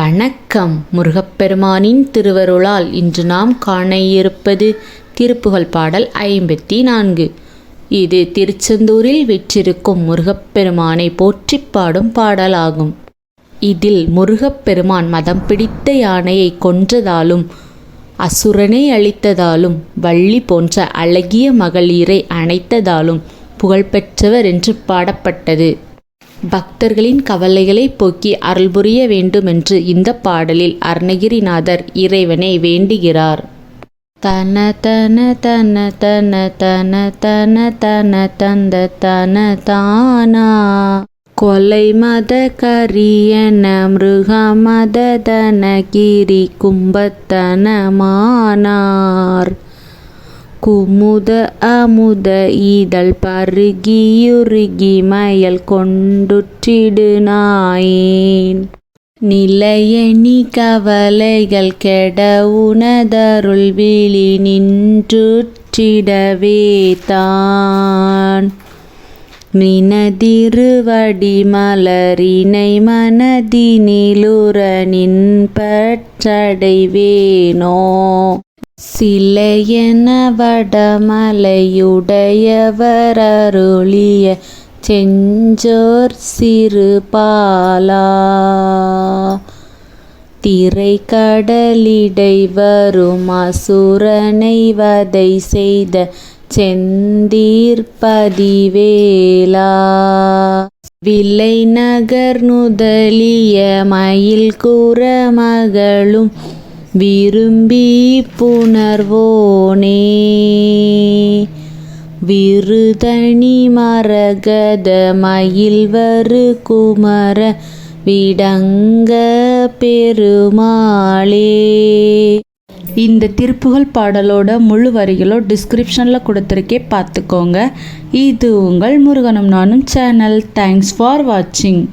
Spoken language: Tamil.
வணக்கம். முருகப்பெருமானின் திருவருளால் இன்று நாம் காண இருப்பது திருப்புகழ் பாடல் ஐம்பத்தி நான்கு. இது திருச்செந்தூரில் விற்றிருக்கும் முருகப்பெருமானை போற்றிப் பாடும் பாடலாகும். இதில் முருகப்பெருமான் மதம் பிடித்த யானையை கொன்றதாலும் அசுரனை அழித்ததாலும் வள்ளி போன்ற அழகிய மகளிரை அணைத்ததாலும் புகழ்பெற்றவர் என்று பாடப்பட்டது. பக்தர்களின் கவலைகளை போக்கி அருள் புரிய வேண்டுமென்று இந்த பாடலில் அருணகிரிநாதர் இறைவனை வேண்டுகிறார். தன தன தன தன தன தன தன தந்த தன தானா. கொலை மத கரியன மிருக மத தன கிரி கும்பத்தன மானார் குமுத அமுத ஈதல் பருகியுருகி மயல் கொண்டுற்றிடு நாயேன் நிலையணி கவலைகள் கெட உனதருள் விழி நின்றுற்றிடவே தான். நினதிருவடி மலரினை மனதினிலுற நின்பற்றடைவேனோ? சிலையென வடமலையுடையவரருளிய செஞ்சோர் சிறுபாலா. திரைக்கடலிடை வரும் அசுரனை வதை செய்த செந்தீர்ப்பதிவேலா விலை நகர் நுதலிய மயில் கூற மகளும் விரும்பி புணர்வோனே. விருதணி மரகத மயில்வரு குமர விடங்க பெருமாளே. இந்த திருப்புகழ் பாடலோட முழு வரிகளோ டிஸ்கிரிப்ஷனில் கொடுத்துருக்கே பார்த்துக்கோங்க. இது உங்கள் முருகனும் நானும் சேனல் தேங்க்ஸ் ஃபார் வாட்சிங்